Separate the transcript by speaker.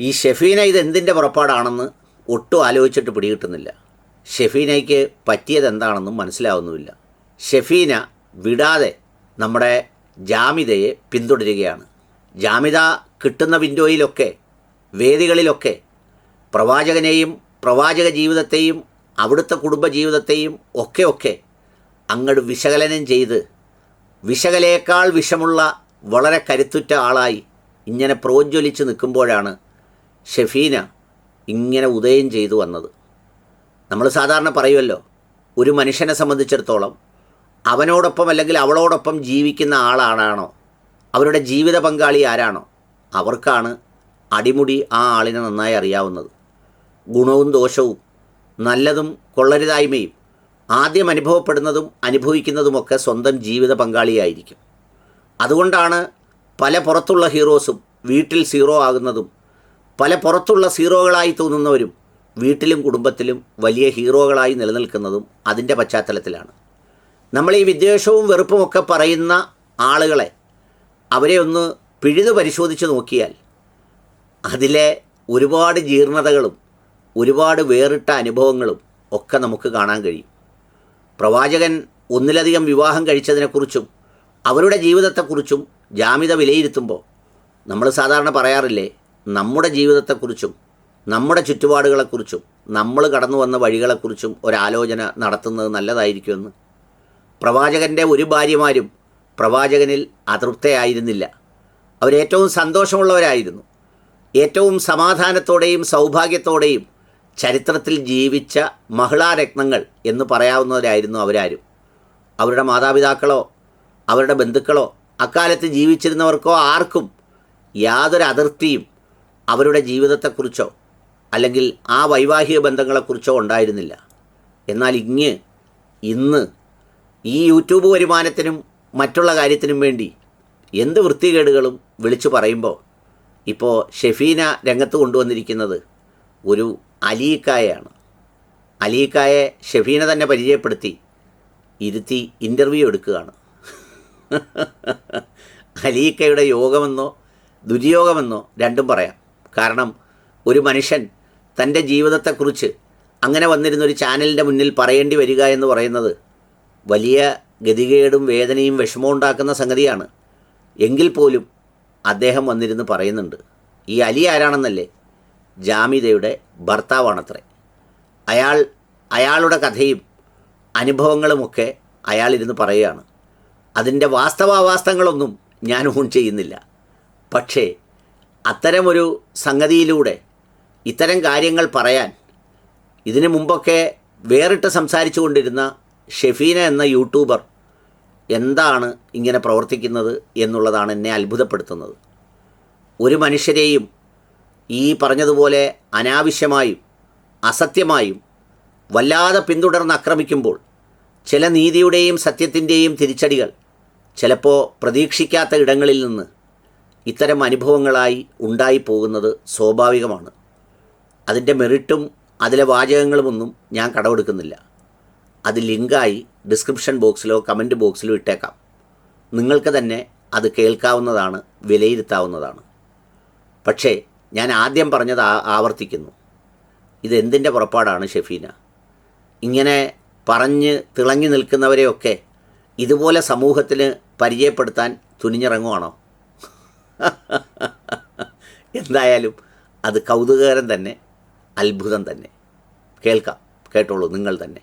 Speaker 1: ഈ ഷെഫീന ഇത് എന്തിന്റെ പുറപ്പാടാണെന്ന് ഒട്ടും ആലോചിച്ചിട്ട് പിടികിട്ടുന്നില്ല. ഷെഫീനയ്ക്ക് പറ്റിയത് എന്താണെന്നും മനസ്സിലാവുന്നുമില്ല. ഷെഫീന വിടാതെ നമ്മുടെ ജാമിതയെ പിന്തുടരുകയാണ്. ജാമിത കിട്ടുന്ന വിൻഡോയിലൊക്കെ വേദികളിലൊക്കെ പ്രവാചകനെയും പ്രവാചക ജീവിതത്തെയും അവിടുത്തെ കുടുംബജീവിതത്തെയും ഒക്കെ ഒക്കെ അങ്ങോട്ട് വിശകലനം ചെയ്ത് വിശകലേക്കാൾ വിഷമുള്ള വളരെ കരുത്തുറ്റ ആളായി ഇങ്ങനെ പ്രോജ്വലിച്ച് നിൽക്കുമ്പോഴാണ് ഷെഫീന ഇങ്ങനെ ഉദയം ചെയ്തു വന്നത്. നമ്മൾ സാധാരണ പറയുമല്ലോ ഒരു മനുഷ്യനെ സംബന്ധിച്ചിടത്തോളം അവനോടൊപ്പം അല്ലെങ്കിൽ അവളോടൊപ്പം ജീവിക്കുന്ന ആളാണാണോ? അവരുടെ ജീവിത പങ്കാളി ആരാണോ? അവർക്കാണ് അടിമുടി ആ ആളിനെ നന്നായി അറിയാവുന്നത്. ഗുണവും ദോഷവും നല്ലതും കൊള്ളരുതായ്മയും ആദ്യം അനുഭവപ്പെടുന്നതും അനുഭവിക്കുന്നതുമൊക്കെ സ്വന്തം ജീവിത പങ്കാളിയായിരിക്കും. അതുകൊണ്ടാണ് പല പുറത്തുള്ള ഹീറോസും വീട്ടിൽ സീറോ ആകുന്നതും പല പുറത്തുള്ള സീറോകളായി തോന്നുന്നവരും വീട്ടിലും കുടുംബത്തിലും വലിയ ഹീറോകളായി നിലനിൽക്കുന്നതും അതിന്റെ പശ്ചാത്തലത്തിലാണ്. നമ്മൾ ഈ വിദ്വേഷവും വെറുപ്പുമൊക്കെ പറയുന്ന ആളുകളെ അവരെ ഒന്ന് പിഴുതു പരിശോധിച്ച് നോക്കിയാൽ അതിലെ ഒരുപാട് ജീർണതകളും ഒരുപാട് വേറിട്ട അനുഭവങ്ങളും ഒക്കെ നമുക്ക് കാണാൻ കഴിയും. പ്രവാചകൻ ഒന്നിലധികം വിവാഹം കഴിച്ചതിനെക്കുറിച്ചും അവരുടെ ജീവിതത്തെക്കുറിച്ചും ജാമിത വിലയിരുത്തുമ്പോൾ നമ്മൾ സാധാരണ പറയാറില്ലേ നമ്മുടെ ജീവിതത്തെക്കുറിച്ചും നമ്മുടെ ചുറ്റുപാടുകളെക്കുറിച്ചും നമ്മൾ കടന്നു വന്ന വഴികളെക്കുറിച്ചും ഒരാലോചന നടത്തുന്നത് നല്ലതായിരിക്കുമെന്ന് പ്രവാചകന്റെ ഒരു ഭാര്യമാരും പ്രവാചകനിൽ അതൃപ്തയായിരുന്നില്ല. അവരേറ്റവും സന്തോഷമുള്ളവരായിരുന്നു. ഏറ്റവും സമാധാനത്തോടെയും സൗഭാഗ്യത്തോടെയും ചരിത്രത്തിൽ ജീവിച്ച മഹിളാരത്നങ്ങൾ എന്ന് പറയാവുന്നവരായിരുന്നു അവരാരും. അവരുടെ മാതാപിതാക്കളോ അവരുടെ ബന്ധുക്കളോ അക്കാലത്ത് ജീവിച്ചിരുന്നവർക്കോ ആർക്കും യാതൊരു അതിർത്തിയും അവരുടെ ജീവിതത്തെക്കുറിച്ചോ അല്ലെങ്കിൽ ആ വൈവാഹിക ബന്ധങ്ങളെക്കുറിച്ചോ ഉണ്ടായിരുന്നില്ല. എന്നാൽ ഇങ്ങ് ഇന്ന് ഈ യൂട്യൂബ് വരുമാനത്തിനും മറ്റുള്ള കാര്യത്തിനും വേണ്ടി എന്ത് വൃത്തികേടുകളും വിളിച്ചു പറയുമ്പോൾ ഇപ്പോൾ ഷെഫീന രംഗത്ത് കൊണ്ടുവന്നിരിക്കുന്നത് ഒരു അലീക്കായയാണ് അലീക്കായെ ഷെഫീന തന്നെ പരിചയപ്പെടുത്തി ഇരുത്തി ഇന്റർവ്യൂ എടുക്കുകയാണ്. അലീക്കയുടെ യോഗമെന്നോ ദുര്യോഗമെന്നോ രണ്ടും പറയാം. കാരണം ഒരു മനുഷ്യൻ തന്റെ ജീവിതത്തെക്കുറിച്ച് അങ്ങനെ വന്നിരുന്ന ഒരു ചാനലിന്റെ മുന്നിൽ പറയേണ്ടി വരിക എന്ന് പറയുന്നത് വലിയ ഗതികേടും വേദനയും വിഷമവും ഉണ്ടാക്കുന്ന സംഗതിയാണ്. എങ്കിൽ പോലും അദ്ദേഹം വന്നിരുന്ന് പറയുന്നുണ്ട്. ഈ അലി ആരാണെന്നല്ലേ? ജാമിതയുടെ ഭർത്താവാണത്രേ. അയാൾ അയാളുടെ കഥയും അനുഭവങ്ങളുമൊക്കെ അയാളിരുന്ന് പറയുകയാണ്. അതിന്റെ വാസ്തവാവാസ്തവങ്ങളൊന്നും ഞാൻ ഊൺ ചെയ്യുന്നില്ല. പക്ഷേ അത്തരമൊരു സംഗതിയിലൂടെ ഇത്തരം കാര്യങ്ങൾ പറയാൻ ഇതിനു മുമ്പൊക്കെ വേറിട്ട് സംസാരിച്ചു കൊണ്ടിരുന്ന ഷെഫീന എന്ന യൂട്യൂബർ എന്താണ് ഇങ്ങനെ പ്രവർത്തിക്കുന്നത് എന്നുള്ളതാണ് എന്നെ അത്ഭുതപ്പെടുത്തുന്നത്. ഒരു മനുഷ്യരെയും ഈ പറഞ്ഞതുപോലെ അനാവശ്യമായും അസത്യമായും വല്ലാതെ പിന്തുടർന്ന് ആക്രമിക്കുമ്പോൾ ചില നീതിയുടെയും സത്യത്തിന്റെയും തിരിച്ചടികൾ ചിലപ്പോൾ പ്രതീക്ഷിക്കാത്ത ഇടങ്ങളിൽ നിന്ന് ഇത്തരം അനുഭവങ്ങളായി ഉണ്ടായിപ്പോകുന്നത് സ്വാഭാവികമാണ്. അതിന്റെ മെറിറ്റും അതിലെ വാചകങ്ങളുമൊന്നും ഞാൻ കടമെടുക്കുന്നില്ല. അത് ലിങ്കായി ഡിസ്ക്രിപ്ഷൻ ബോക്സിലോ കമന്റ് ബോക്സിലോ ഇട്ടേക്കാം. നിങ്ങൾക്ക് തന്നെ അത് കേൾക്കാവുന്നതാണ് വിലയിരുത്താവുന്നതാണ്. പക്ഷേ ഞാൻ ആദ്യം പറഞ്ഞത് ആവർത്തിക്കുന്നു. ഇതെന്തിന്റെ പുറപ്പാടാണ് ഷെഫീന? ഇങ്ങനെ പറഞ്ഞ് തിളങ്ങി നിൽക്കുന്നവരെയൊക്കെ ഇതുപോലെ സമൂഹത്തിന് പരിചയപ്പെടുത്താൻ തുനിഞ്ഞിറങ്ങുവാണോ? എന്തായാലും അത് കൗതുകകരം തന്നെ അത്ഭുതം തന്നെ. കേൾക്കാം കേട്ടോളൂ നിങ്ങൾ തന്നെ.